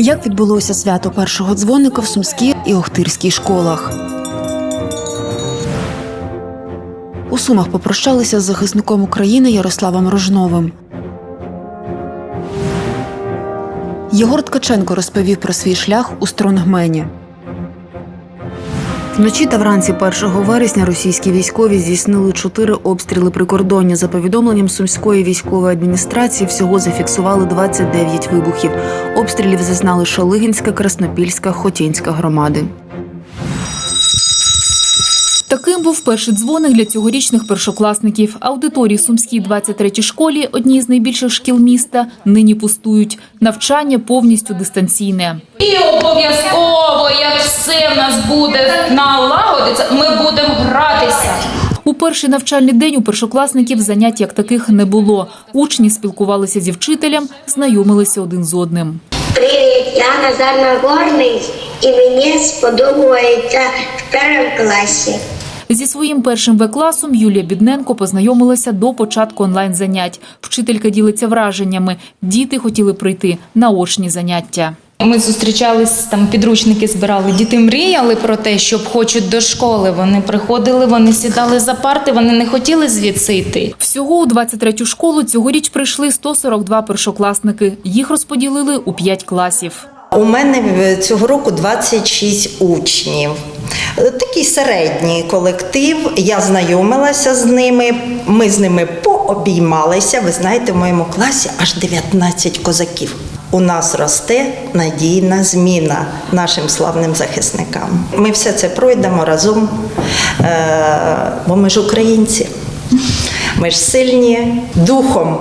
Як відбулося свято першого дзвоника в Сумській і Охтирській школах? У Сумах попрощалися з захисником України Ярославом Рожновим. Єгор Ткаченко розповів про свій шлях у Стронгмені. Вночі та вранці 1 вересня російські військові здійснили чотири обстріли прикордоння. За повідомленням сумської військової адміністрації, всього зафіксували 29 вибухів. Обстрілів зазнали Шалигінська, Краснопільська, Хотінська громади. Таким був перший дзвоник для цьогорічних першокласників. Аудиторії Сумській 23-й школі, одній з найбільших шкіл міста, нині пустують. Навчання повністю дистанційне. І обов'язково, налагодиться, ми будемо гратися. У перший навчальний день у першокласників занять як таких не було. Учні спілкувалися зі вчителем, знайомилися один з одним. Привіт, я Назар Нагорний і мені сподобається в першому класі. Зі своїм першим В-класом Юлія Бідненко познайомилася до початку онлайн-занять. Вчителька ділиться враженнями. Діти хотіли прийти на очні заняття. Ми зустрічались там, підручники збирали. Діти мріяли про те, щоб хочуть до школи. Вони приходили, вони сідали за парти, вони не хотіли звідси йти. Всього у 23-ю школу цьогоріч прийшли 142 першокласники. Їх розподілили у 5 класів. У мене цього року 26 учнів. Такий середній колектив. Я знайомилася з ними. Ми з ними пообіймалися. Ви знаєте, в моєму класі аж 19 козаків. У нас росте надійна зміна нашим славним захисникам. Ми все це пройдемо разом, е, бо ми ж українці. Ми ж сильні духом,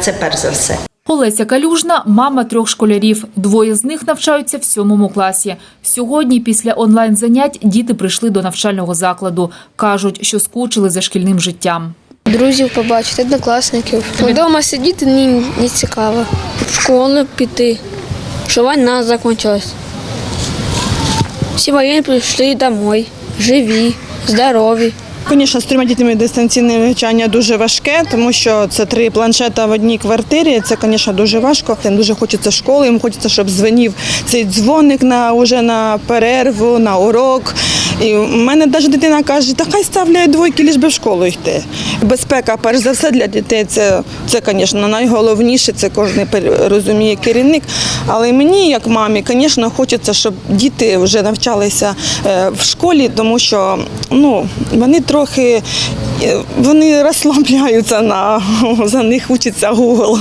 це перш за все. Олеся Калюжна – мама трьох школярів. Двоє з них навчаються в сьомому класі. Сьогодні, після онлайн-занять, діти прийшли до навчального закладу. Кажуть, що скучили за шкільним життям. Друзів побачити, однокласників. Вдома сидіти ні, не цікаво. В школу піти, що війна закінчилась. Всі воєнні прийшли домой, живі, здорові. Звісно, з трьома дітьми дистанційне навчання дуже важке, тому що це три планшета в одній квартирі. Це, звісно, дуже важко. Їм дуже хочеться школи, їм хочеться, щоб дзвонив цей дзвоник на уже на перерву, на урок. І в мене навіть дитина каже, та хай ставляє двойки, ліж би в школу йти. Безпека, перш за все, для дітей це, це звісно, найголовніше, це кожен розуміє керівник. Але мені, як мамі, звісно, хочеться, щоб діти вже навчалися е, в школі, тому що ну, вони трохи е, вони розслабляються на за них учиться Google.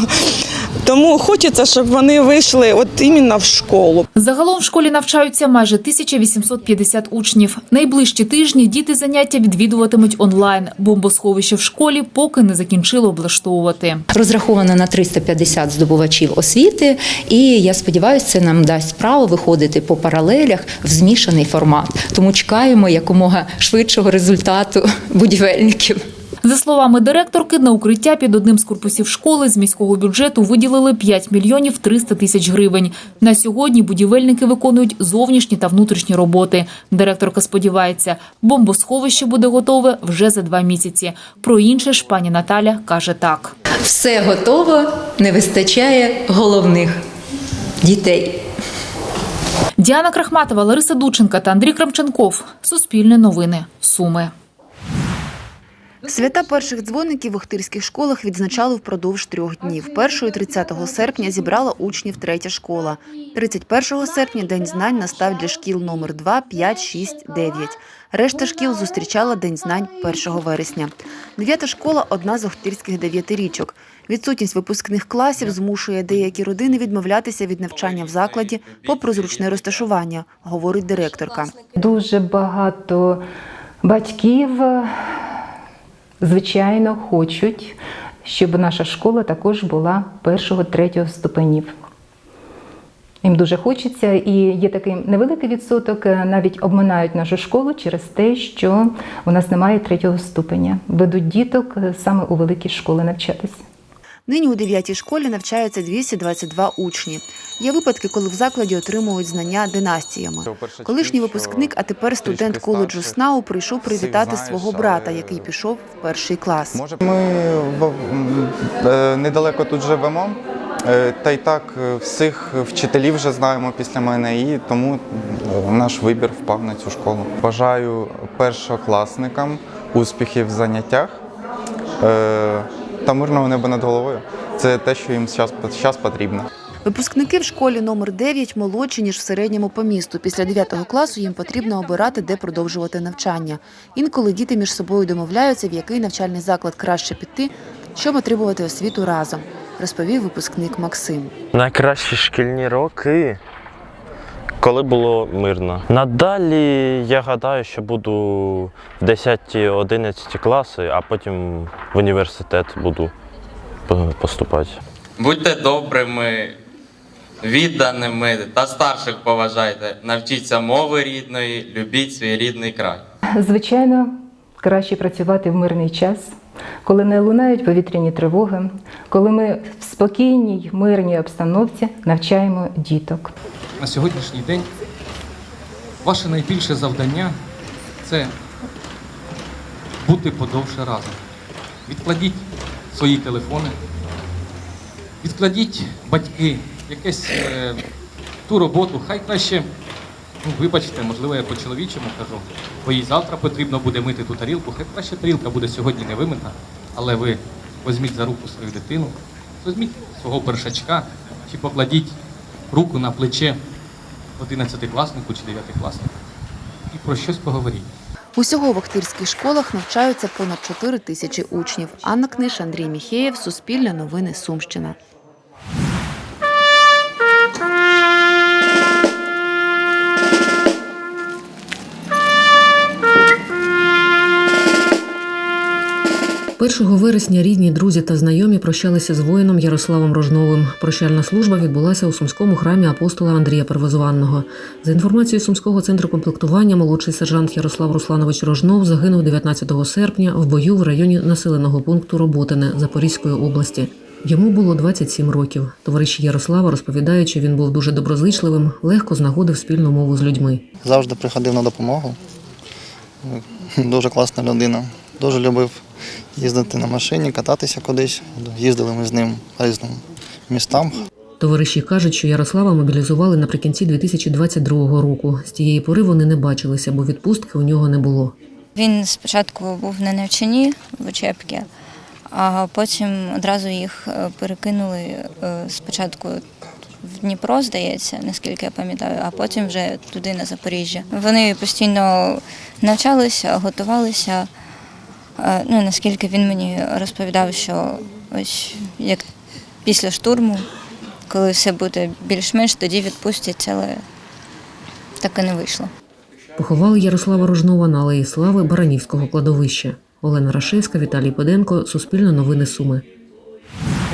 Тому хочеться, щоб вони вийшли от іменно в школу. Загалом в школі навчаються майже 1850 учнів. Найближчі тижні діти заняття відвідуватимуть онлайн. Бомбосховище в школі поки не закінчило облаштовувати. розраховано на 350 здобувачів освіти, і я сподіваюся, це нам дасть право виходити по паралелях в змішаний формат. Тому чекаємо якомога швидшого результату будівельників. За словами директорки, на укриття під одним з корпусів школи з міського бюджету виділили 5 мільйонів 300 тисяч гривень. На сьогодні будівельники виконують зовнішні та внутрішні роботи. Директорка сподівається, бомбосховище буде готове вже за два місяці. Про інше ж пані Наталя каже так. Все готово, не вистачає головних дітей. Діана Крахматова, Лариса Дученка та Андрій Крамченков. Суспільне новини. Суми. Свята перших дзвоників в Охтирських школах відзначали впродовж трьох днів. 1 і 30 серпня зібрала учнів третя школа. 31 серпня День знань настав для шкіл номер 2, 5, 6, 9. Решта шкіл зустрічала День знань 1 вересня. Дев'ята школа – одна з охтирських дев'ятирічок. Відсутність випускних класів змушує деякі родини відмовлятися від навчання в закладі попри зручне розташування, говорить директорка. Дуже багато батьків, звичайно, хочуть, щоб наша школа також була першого, третього ступенів. Їм дуже хочеться, і є такий невеликий відсоток, е, навіть обминають нашу школу через те, що у нас немає третього ступеня. Ведуть діток е, саме у великі школи навчатися. Нині у 9 школі навчаються 222 учні. Є випадки, коли в закладі отримують знання династіями. Колишній випускник, а тепер студент коледжу СНАУ прийшов привітати свого брата, який пішов в перший клас. Може, ми в- е, недалеко тут живемо. Е, Та й так е, всіх вчителів вже знаємо після мене, і тому наш вибір впав на цю школу. Бажаю першокласникам успіхів в заняттях та мирного неба над головою. Це те, що їм зараз потрібно. Випускники в школі номер 9 молодші, ніж в середньому по місту. Після 9 класу їм потрібно обирати, де продовжувати навчання. Інколи діти між собою домовляються, в який навчальний заклад краще піти, щоб отримувати освіту разом, розповів випускник Максим. Найкращі шкільні роки, коли було мирно. Надалі я гадаю, що буду в 10-11 класи, а потім в університет буду поступати. Будьте добрими, відданими та старших поважайте. Навчіться мови рідної, любіть свій рідний край. Звичайно, краще працювати в мирний час, коли не лунають повітряні тривоги, коли ми в спокійній, мирній обстановці навчаємо діток. На сьогоднішній день ваше найбільше завдання це бути подовше разом. Відкладіть свої телефони, відкладіть батьки, якесь е, ту роботу, хай краще, ну, вибачте, можливо, я по-чоловічому кажу, бо їй завтра потрібно буде мити ту тарілку, хай краще тарілка буде сьогодні не вимита, але ви візьміть за руку свою дитину, візьміть свого першачка чи покладіть руку на плече 11-класнику чи 9-класнику і про щось поговоріть. Усього в Охтирських школах навчаються понад 4 тисячі учнів. Анна Книш, Андрій Міхеєв, Суспільне новини Сумщина. Першого вересня рідні, друзі та знайомі прощалися з воїном Ярославом Рожновим. Прощальна служба відбулася у сумському храмі апостола Андрія Первозванного. За інформацією сумського центру комплектування, молодший сержант Ярослав Русланович Рожнов загинув 19 серпня в бою в районі населеного пункту Роботине Запорізької області. Йому було 27 років. Товариші Ярослава розповідають, що він був дуже доброзичливим, легко знаходив спільну мову з людьми. завжди приходив на допомогу. Дуже класна людина. Дуже любив їздити на машині, кататися кудись. Їздили ми з ним по різним містам. Товариші кажуть, що Ярослава мобілізували наприкінці 2022 року. З тієї пори вони не бачилися, бо відпустки у нього не було. Він спочатку був на навчанні в учебці, а потім одразу їх е, перекинули е, спочатку в Дніпро, здається, наскільки я пам'ятаю, а потім вже туди на Запоріжжя. Вони постійно навчалися, готувалися. Е, Ну, наскільки він мені розповідав, що ось як після штурму, коли все буде більш-менш, тоді відпустять, але так і не вийшло. Поховали Ярослава Рожнова на алеї Слави Баранівського кладовища. Олена Рашевська, Віталій Педенко, Суспільне новини Суми.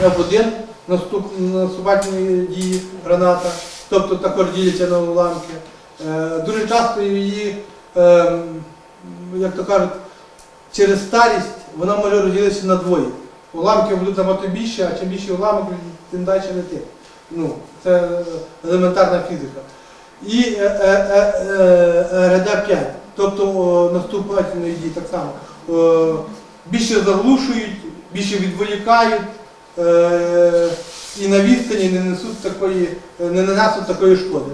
F1 наступ, наступательної дії граната, тобто також діляться на уламки. Е, Дуже часто її, е, як то кажуть, через старість вона може розділитися на двоє. Уламки будуть набагато більше, а чим більше уламок, тим далі летить. Ну, це елементарна фізика. І е, е, е, е, РД-5, тобто наступательної дії так само. Е, Більше заглушують, більше відволікають е, і на відстані не несуть такої, не нанесуть такої шкоди.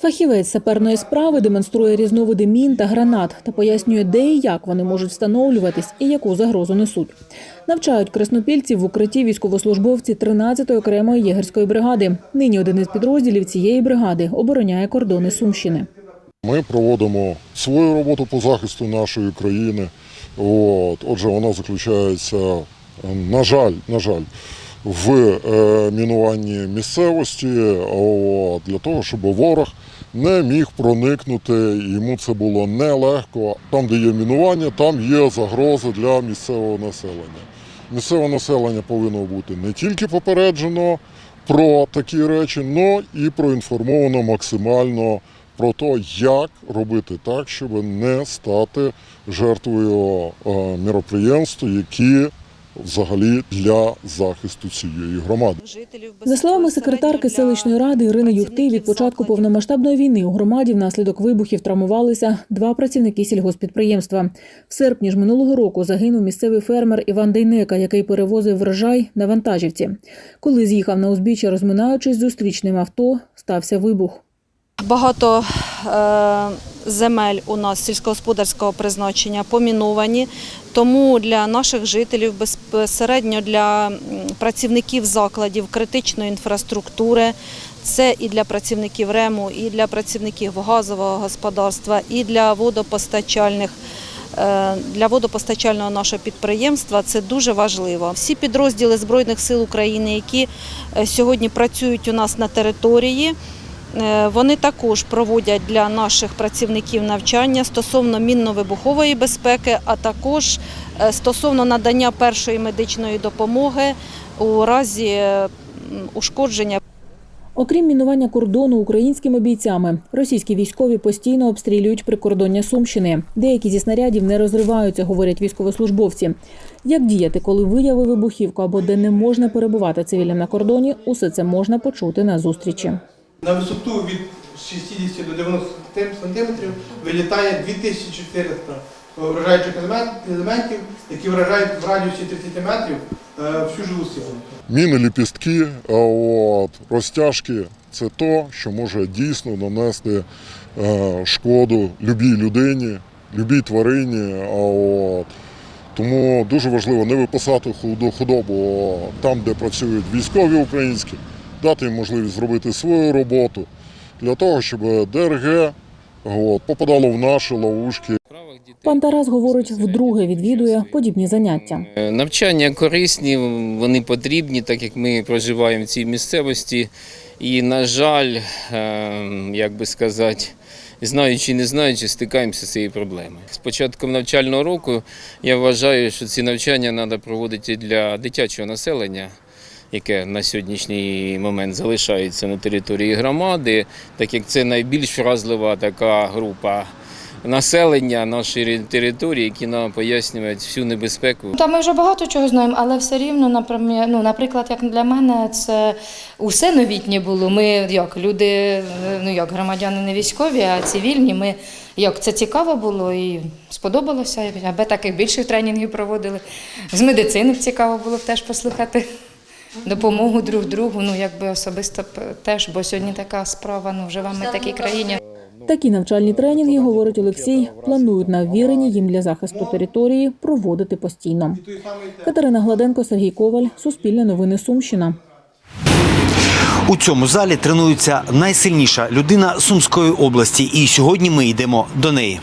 Фахівець саперної справи демонструє різновиди мін та гранат та пояснює, де і як вони можуть встановлюватись і яку загрозу несуть. Навчають краснопільців в укритті військовослужбовці 13-ї окремої єгерської бригади. Нині один із підрозділів цієї бригади обороняє кордони Сумщини. Ми проводимо свою роботу по захисту нашої країни. От. Отже, вона заключається, на жаль, на жаль, в е, мінуванні місцевості для того, щоб ворог не міг проникнути. Йому це було нелегко. Там, де є мінування, там є загрози для місцевого населення. Місцеве населення повинно бути не тільки попереджено про такі речі, але і проінформовано максимально про те, як робити так, щоб не стати жертвою е, міроприємств, які взагалі для захисту цієї громади. За словами секретарки селищної ради Ірини Юхти, від початку повномасштабної війни у громаді внаслідок вибухів травмувалися два працівники сільгоспідприємства. В серпні ж минулого року загинув місцевий фермер Іван Дейнека, який перевозив врожай на вантажівці. Коли з'їхав на узбіччя, розминаючись зустрічним авто, стався вибух. Багато е, земель у нас сільськогосподарського призначення поміновані, тому для наших жителів, безпосередньо для працівників закладів критичної інфраструктури, це і для працівників РЕМу, і для працівників газового господарства, і для водопостачальних. е, Для водопостачального нашого підприємства це дуже важливо. Всі підрозділи Збройних сил України, які е, сьогодні працюють у нас на території, Вони також проводять для наших працівників навчання стосовно мінно-вибухової безпеки, а також е, стосовно надання першої медичної допомоги у разі е, ушкодження. Окрім мінування кордону українськими бійцями, російські військові постійно обстрілюють прикордоння Сумщини. Деякі зі снарядів не розриваються, говорять військовослужбовці. Як діяти, коли виявили вибухівку або де не можна перебувати цивільним на кордоні, усе це можна почути на зустрічі. На висоту від 60 до 90 сантиметрів вилітає 2400 вражаючих елементів, які вражають в радіусі 30 метрів е, всю живу силу. Міни, ліпістки, от, розтяжки це то, що може дійсно нанести е, шкоду любій людині, любій тварині. От, тому дуже важливо не випасати худобу там, де працюють військові українські, дати їм можливість зробити свою роботу для того, щоб ДРГ от, попадало в наші ловушки. Пан Тарас говорить, вдруге відвідує подібні заняття. Е, Навчання корисні, вони потрібні, так як ми проживаємо в цій місцевості. І, на жаль, е, як би сказати, знаючи, не знаючи, стикаємося з цією проблемою. З початком навчального року я вважаю, що ці навчання треба проводити для дитячого населення, яке на сьогоднішній момент залишається на території громади, так як це найбільш вразлива така група населення нашої території, які нам пояснюють всю небезпеку. Та ми вже багато чого знаємо, але все рівно, ну, наприклад, як для мене, це усе новітнє було. Ми як люди, ну як громадяни не військові, а цивільні. Ми як це цікаво було і сподобалося, аби таких більших тренінгів проводили. З медицини цікаво було б теж послухати. Допомогу друг другу, ну якби особисто теж, бо сьогодні така справа, ну живемо ми в такій країні. Такі навчальні тренінги, говорить Олексій, планують на ввірені їм для захисту території проводити постійно. Катерина Гладенко, Сергій Коваль, Суспільне новини Сумщина. У цьому залі тренується найсильніша людина Сумської області, і сьогодні ми йдемо до неї.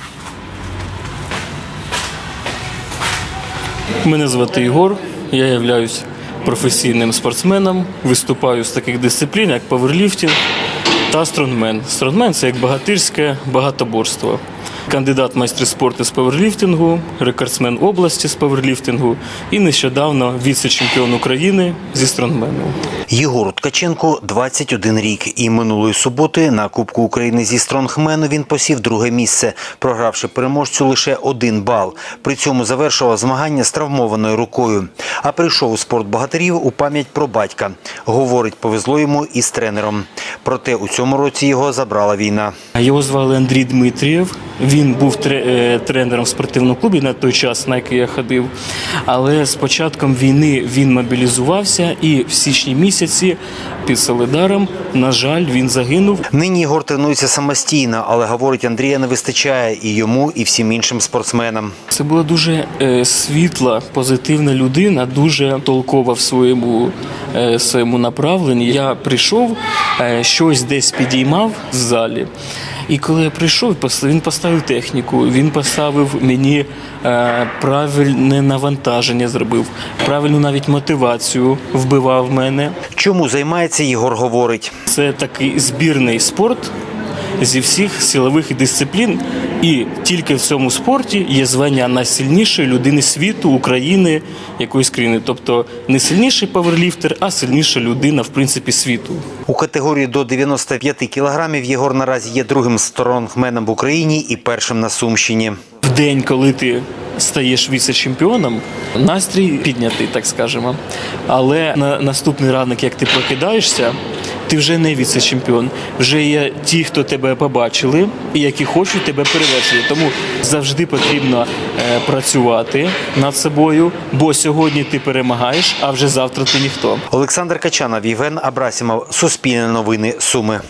Мене звати Ігор, я являюсь професійним спортсменом, виступаю з таких дисциплін, як паверліфтинг та стронгмен. Стронгмен це як багатирське багатоборство. Кандидат майстри спорту з паверліфтингу, рекордсмен області з паверліфтингу і нещодавно віце-чемпіон України зі стронгмену. Єгору Ткаченку 21 рік, і минулої суботи на Кубку України зі стронгмену він посів друге місце, програвши переможцю лише один бал. При цьому завершував змагання з травмованою рукою. А прийшов у спорт богатирів у пам'ять про батька. Говорить, повезло йому і з тренером. Проте у цьому році його забрала війна. Його звали Андрій Дмитрієв. Він був е, тренером в спортивному клубі на той час, на який я ходив. Але з початком війни він мобілізувався і в січні місяці під Солидаром, на жаль, він загинув. Нині Єгор тренується самостійно, але говорить, Андрія не вистачає і йому, і всім іншим спортсменам. Це була дуже е, світла, позитивна людина, дуже толкова в своєму, е, своєму направленні. Я прийшов, щось десь підіймав в залі. І коли я прийшов, він поставив техніку, він поставив мені е, правильне навантаження, зробив, правильну навіть мотивацію вбивав мене. Чому займається Ігор? говорить? Це такий збірний спорт зі всіх силових дисциплін, і тільки в цьому спорті є звання найсильнішої людини світу, України, якоїсь країни. Тобто не сильніший паверліфтер, а сильніша людина в принципі світу. У категорії до 95 кілограмів Єгор наразі є другим стронгменом в Україні і першим на Сумщині. В день, коли ти стаєш віце-чемпіоном, настрій піднятий, так скажемо. Але на наступний ранок, як ти прокидаєшся, ти вже не віце-чемпіон. Вже є ті, хто тебе побачили і які хочуть тебе перевершити. Тому завжди потрібно е, працювати над собою, бо сьогодні ти перемагаєш, а вже завтра ти ніхто. Олександр Качанов, Євген Абрасімов, Суспільне новини, Суми.